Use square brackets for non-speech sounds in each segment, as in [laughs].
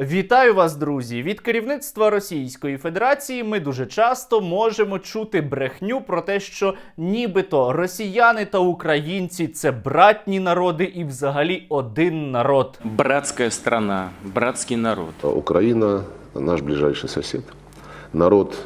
Вітаю вас, друзі! Від керівництва Російської Федерації ми дуже часто можемо чути брехню про те, що нібито росіяни та українці це братні народи і взагалі один народ. Братська страна, братський народ. Україна наш ближайший сусід. Народ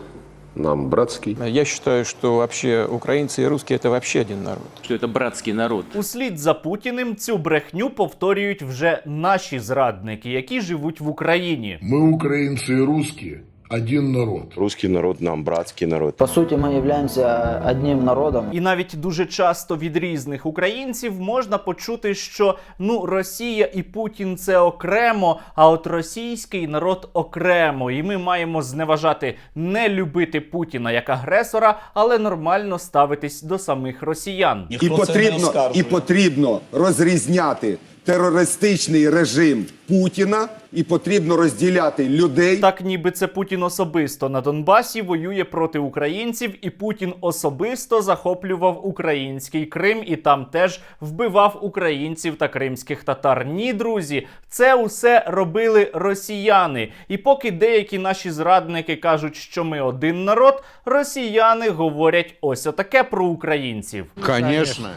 нам братский. Я считаю, что вообще украинцы и русские это вообще один народ. Что это братский народ. Услід за Путіним цю брехню повторюють вже наші зрадники, які живуть в Україні. Мы, украинцы и русские, один народ. Русский народ нам братский народ. По сути, мы являемся одним народом. І навіть дуже часто від різних українців можна почути, що ну Росія і Путін це окремо, а от російський народ окремо. І ми маємо зневажати, не любити Путіна як агресора, але нормально ставитись до самих росіян. І потрібно, і потрібно розрізняти терористичний режим Путіна, і потрібно розділяти людей. Так, ніби це Путін особисто на Донбасі воює проти українців, і Путін особисто захоплював український Крим і там теж вбивав українців та кримських татар. Ні, друзі, це усе робили росіяни. І поки деякі наші зрадники кажуть, що ми один народ, росіяни говорять ось отаке про українців. Конечно.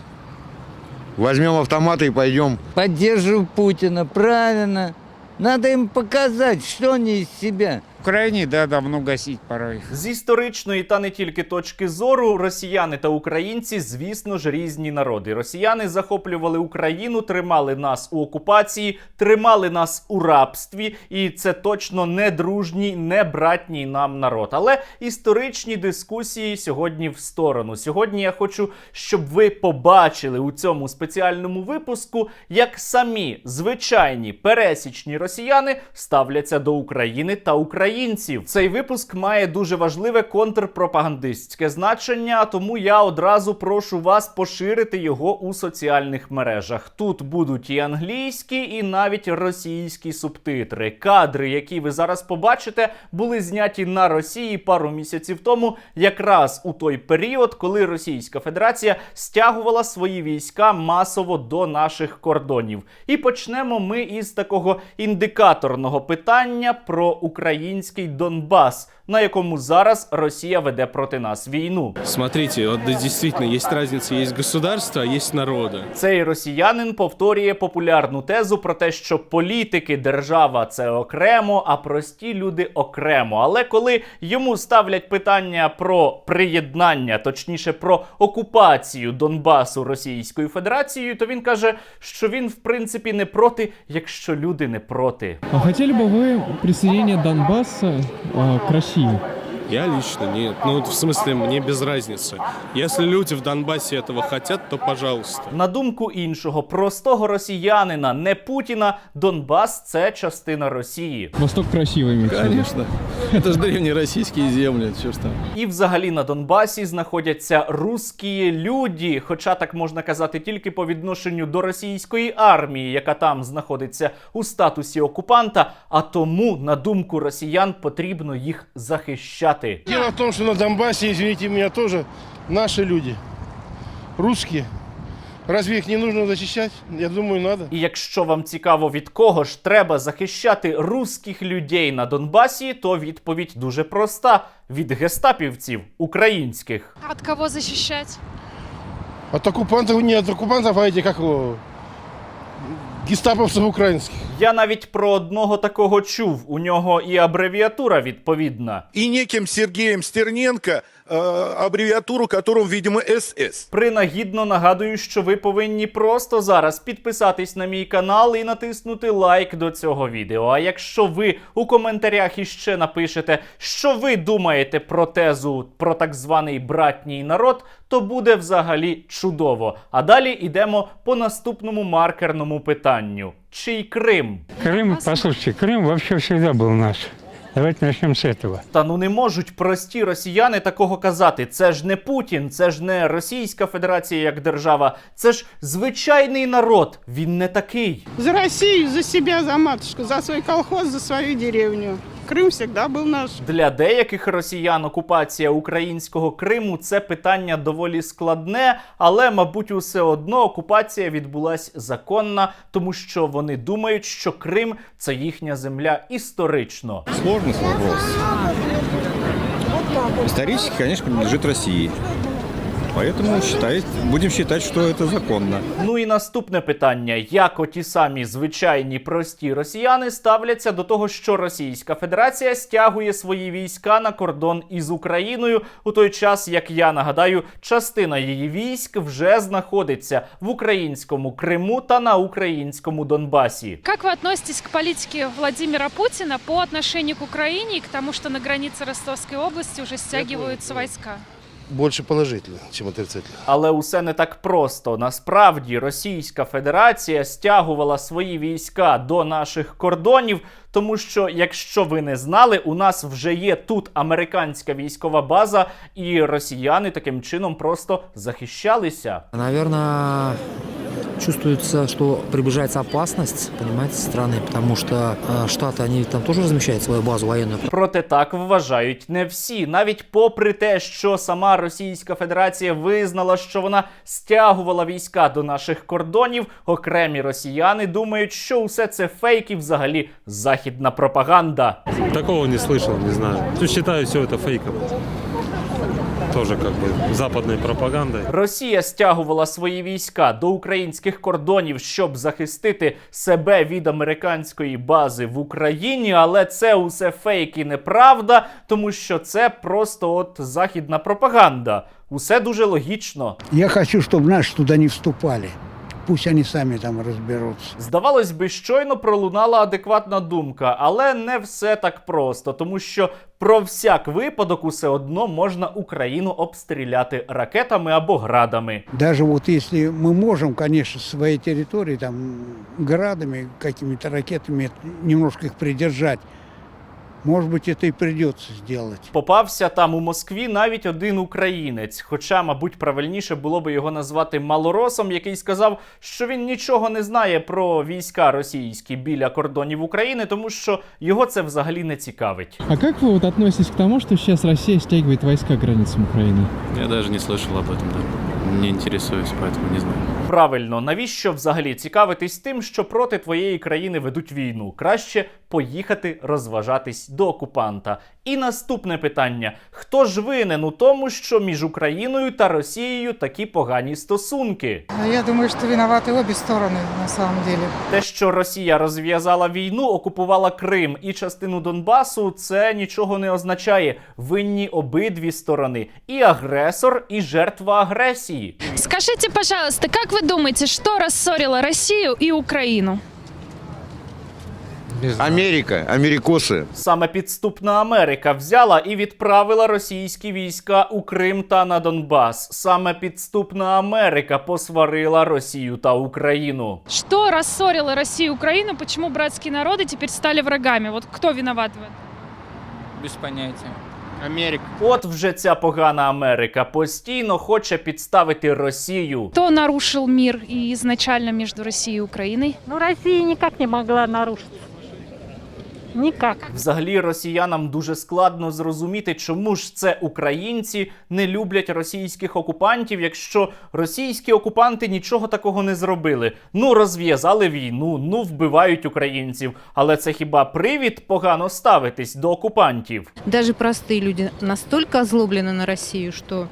Возьмем автоматы и пойдем. Поддерживаю Путина, правильно. Надо им показать, что они из себя. В Украине, да, давно гасить пора их. З історичної та не тільки точки зору, росіяни та українці, звісно ж, різні народи. Росіяни захоплювали Україну, тримали нас у окупації, тримали нас у рабстві, і це точно не дружній, не братній нам народ. Але історичні дискусії сьогодні в сторону. Сьогодні я хочу, щоб ви побачили у цьому спеціальному випуску, як самі звичайні пересічні росіяни ставляться до України та українців. Цей випуск має дуже важливе контрпропагандистське значення, тому я одразу прошу вас поширити його у соціальних мережах. Тут будуть і англійські, і навіть російські субтитри. Кадри, які ви зараз побачите, були зняті на Росії пару місяців тому, якраз у той період, коли Російська Федерація стягувала свої війська масово до наших кордонів. І почнемо ми із такого індикаторного питання про український Донбас, на якому зараз Росія веде проти нас війну. Смотрите, вот да, действительно есть разница, есть государство, а есть народы. Цей росіянин повторює популярну тезу про те, що політики, держава це окремо, а прості люди окремо. Але коли йому ставлять питання про приєднання, точніше про окупацію Донбасу Російською Федерацією, то він каже, що він в принципі не проти, якщо люди не проти. А хотели бы вы присоединение Донбасса а, к России? Я лично нет. Ну, вот в смысле, мне без разницы. Если люди в Донбассе этого хотят, то пожалуйста. На думку іншого простого росіянина, не Путіна, Донбас це частина Росії. Восток красивый, имеется в виду. [laughs] Это же древние российские земли, что ж там. І взагалі на Донбасі знаходяться русські люди, хоча так можна казати тільки по відношенню до російської армії, яка там знаходиться у статусі окупанта. А тому, на думку росіян, потрібно їх захищати. Дело в том, что на Донбассе, извините меня, тоже наши люди. Русские. Разве их не нужно защищать? Я думаю, надо. І якщо вам цікаво, від кого ж треба захищати русських людей на Донбасі, то відповідь дуже проста: від гестапівців українських. От кого защищать? От оккупантов, не от оккупантов, а эти, его, гестаповцев. Я навіть про одного такого чув. У нього і абревіатура відповідна. И неким Сергеем Стерненко, э, аббревиатуру которому, видимо, СС. Принагідно нагадую, що ви повинні просто зараз підписатись на мій канал і натиснути лайк до цього відео. А якщо ви у коментарях іще напишете, що ви думаєте про тезу про так званий братній народ, то буде взагалі чудово. А далі йдемо по наступному маркерному питанню: чий Крим? Крым, послушайте, Крым вообще всегда был наш. Давайте начнем с этого. Та ну не можуть прості росіяни такого казати. Це ж не Путін, це ж не Російська Федерація як держава, це ж звичайний народ. Він не такий. За Россию, за себя, за матушку, за свой колхоз, за свою деревню. Крым всегда был наш. Для деяких росіян окупація українського Криму це питання доволі складне, але, мабуть, усе одно окупація відбулась законна, тому що вони думають, що Крим це їхня земля історично. Сложный вопрос. Исторически, конечно, принадлежит России. Поэтому считает, будем считать, что это законно. Ну і наступне питання: як оті самі звичайні прості росіяни ставляться до того, що Російська Федерація стягує свої війська на кордон із Україною у той час, як я нагадаю, частина її військ вже знаходиться в українському Криму та на українському Донбасі. Как вы относитесь к политике Владимира Путина по отношению к Украине и к тому, что на границе Ростовской области уже стягиваются войска? Больше положительно, ніж отрицательно. Але усе не так просто. Насправді Російська Федерація стягувала свої війська до наших кордонів, тому що, якщо ви не знали, у нас вже є тут американська військова база, і росіяни таким чином просто захищалися. Наверное, чувствуется, что приближается опасность, понимаете, со стороны, потому что э, Штаты, они там тоже размещают свою базу военную. Проте так вважають не всі, навіть попри те, що сама Російська Федерація визнала, що вона стягувала війська до наших кордонів, окремі росіяни думають, що усе це фейк і взагалі західна пропаганда. Такого не слышал, не знаю. Считаю все это фейком. Тоже как бы западной пропагандой. Росія стягувала свої війська до українських кордонів, щоб захистити себе від американської бази в Україні, але це усе фейк і неправда, тому що це просто от західна пропаганда. Усе дуже логічно. Я хочу, чтобы наши туда не вступали. Пусть они сами там разберутся. Здавалось би, щойно пролунала адекватна думка, але не все так просто, тому що про всяк випадок усе одно можна Україну обстріляти ракетами або градами. Даже вот если мы можем, конечно, с своей территории, там, градами, какими-то ракетами немножко их придержать, может быть, это и придется сделать. Попався там у Москві навіть один українець. Хоча, мабуть, правильніше було би його назвати малоросом, який сказав, що він нічого не знає про війська російські біля кордонів України, тому що його це взагалі не цікавить. А как вы вот относитесь к тому, что сейчас Россия стягивает войска к границам Украины? Я даже не слышал об этом, да. Не интересуюсь, поэтому не знаю. Правильно, навіщо взагалі цікавитись тим, що проти твоєї країни ведуть війну? Краще поїхати розважатись до окупанта. І наступне питання: хто ж винен у тому, що між Україною та Росією такі погані стосунки? Я думаю, что виноваты обе стороны на самом деле. Те, що Росія розв'язала війну, окупувала Крим і частину Донбасу, це нічого не означає. Винні обидві сторони: і агресор, і жертва агресії. Скажите, пожалуйста, как вы думаете, что рассорило Россию и Украину? Америка, америкосы. Саме підступна Америка взяла і відправила російські війська у Крим та на Донбас. Саме підступна Америка посварила Росію та Україну. Что рассорило Россию и Украину? Почему братские народы теперь стали врагами? Вот кто виноват в этом? Без понятия. Америка. От вже ця погана Америка постійно хоче підставити Росію. Кто нарушил мир и изначально между Россией и Украиной? Ну, Россия никак не могла нарушить. Никак. Взагалі росіянам дуже складно зрозуміти, чому ж це українці не люблять російських окупантів, якщо російські окупанти нічого такого не зробили. Ну розв'язали війну, ну вбивають українців. Але це хіба привід погано ставитись до окупантів? Даже простые люди настолько озлоблены на Россию, что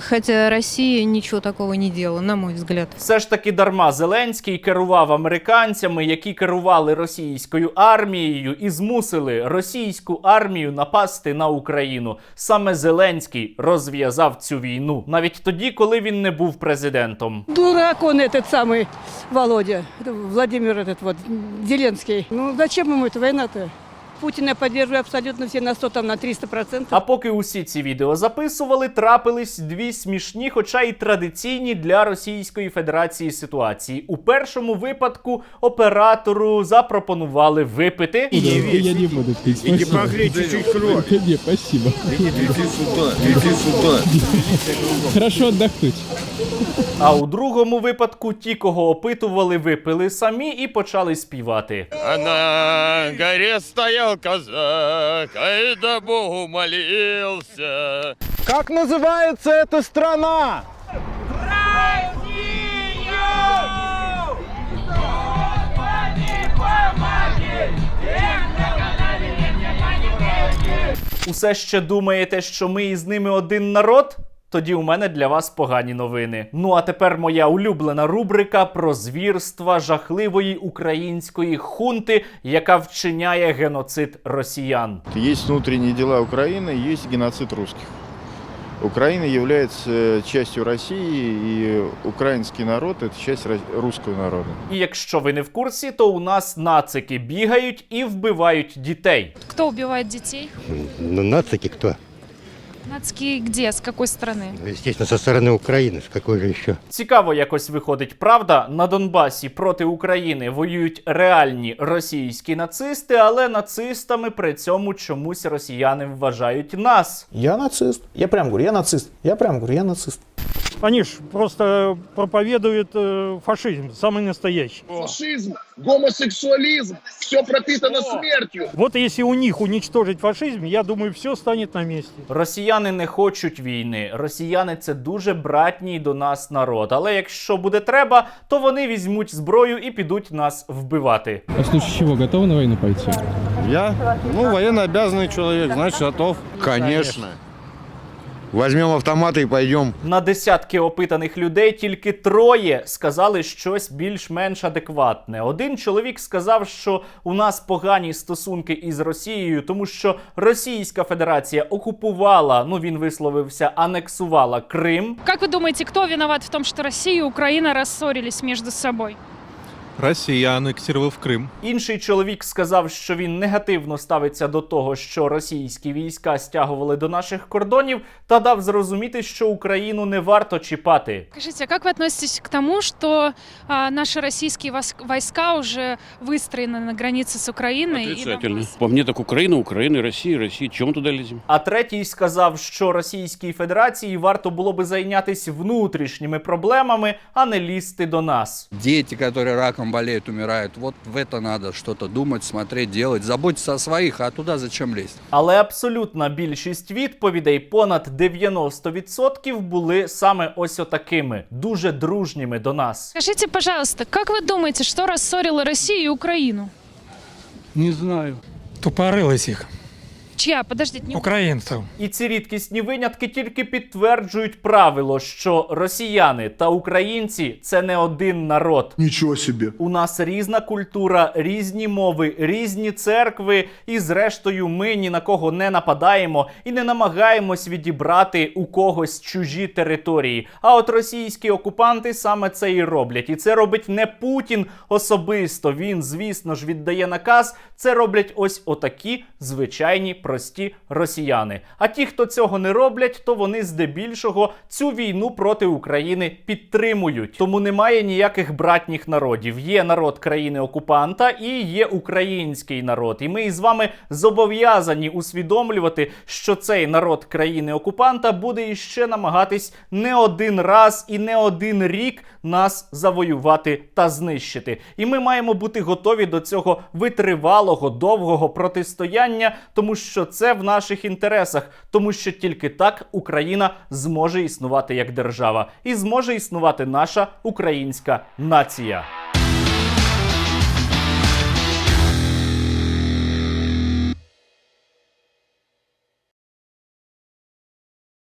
хотя Россия ничего такого не делала, на мой взгляд. Все ж таки дарма Зеленський керував американцями, які керували російською армією і змусили російську армію напасти на Україну. Саме Зеленський розв'язав цю війну, навіть тоді, коли він не був президентом. Дурак он этот самый Володя, Владимир этот вот, Зеленский. Ну зачем ему эта война-то? Путина поддерживаю абсолютно все на 100, там на 300%. А поки усі ці відео записували, трапились дві смішні, хоча й традиційні для Російської Федерації ситуації. У першому випадку оператору запропонували випити. Я не буду пить. Иди погрей чуть-чуть кровь. Не, спасибо. Иди сюда, иди сюда. Хорошо отдохнуть. А у другому випадку ті, кого опитували, випили самі і почали співати. А на горе стоял стоял казак, ай да Богу молился. Как называется эта страна? Усе ще думаєте, що ми із ними один народ? Тоді у мене для вас погані новини. Ну а тепер моя улюблена рубрика про звірства жахливої української хунти, яка вчиняє геноцид росіян. Есть внутренние дела Украины, есть геноцид русских. Украина является частью России, и украинский народ – это часть русского народа. І якщо ви не в курсі, то у нас нацики бігають і вбивають дітей. Кто убивает детей? Нацики кто? Нацкие где? С какой страны? Естественно, со стороны Украины. С какой же еще? Цікаво якось виходить, правда? На Донбасі проти України воюють реальні російські нацисти, але нацистами при цьому чомусь росіяни вважають нас. Я нацист. Я прям говорю, я нацист. Я прям говорю, я нацист. Они ж просто проповедуют э, фашизм, самый настоящий. Фашизм, гомосексуализм, все пропитано смертью. Вот если у них уничтожить фашизм, я думаю, все станет на месте. Росіяни не хочуть війни. Росіяни це дуже братній до нас народ. Але якщо буде треба, то вони візьмуть зброю і підуть нас вбивати. А в случае чего готовы на войну пойти? Я, ну, военно обязанный человек, значит, готов. Конечно. Возьмем автоматы и пойдем. На десятки опитаних людей тільки троє сказали щось більш-менш адекватне. Один чоловік сказав, що у нас погані стосунки із Росією, тому що Російська Федерація окупувала, ну він висловився, анексувала Крим. Как вы думаете, кто виноват в том, что Россия и Украина рассорились между собой? Россия аннексировав Крым. Інший чоловік сказав, що він негативно ставиться до того, що російські війська стягували до наших кордонів, та дав зрозуміти, що Україну не варто чіпати. Скажите, а как вы относитесь к тому, что а, наши российские вос- войска уже выстроены на границе с Украиной? и Донбассом? По мне так Украина, Украина, Россия, Россия. Чем мы туда лезем? А третій сказав, що Російській Федерації варто було би зайнятися внутрішніми проблемами, а не лізти до нас. Дети, которые раком болеют, умирают. Вот в это надо что-то думать, смотреть, делать. Заботиться о своих, а туда зачем лезть? Але абсолютна більшість відповідей, понад 90% були саме ось отакими, дуже дружніми до нас. Скажите, пожалуйста, как вы думаете, что рассорило Россию и Украину? Не знаю. Тупорылость их, Чья? Подождите, не украинцев. І ці рідкісні винятки тільки підтверджують правило, що росіяни та українці це не один народ. Ничего себе. У нас різна культура, різні мови, різні церкви, і зрештою ми ні на кого не нападаємо і не намагаємось відібрати у когось чужі території. А от російські окупанти саме це і роблять. І це робить не Путін особисто. Він, звісно ж, віддає наказ. Це роблять ось отакі звичайні прості росіяни. А ті, хто цього не роблять, то вони здебільшого цю війну проти України підтримують. Тому немає ніяких братніх народів. Є народ країни окупанта і є український народ. І ми із вами зобов'язані усвідомлювати, що цей народ країни окупанта буде іще намагатись не один раз і не один рік нас завоювати та знищити. І ми маємо бути готові до цього витривалого, довгого протистояння, тому що це в наших інтересах, тому що тільки так Україна зможе існувати як держава і зможе існувати наша українська нація.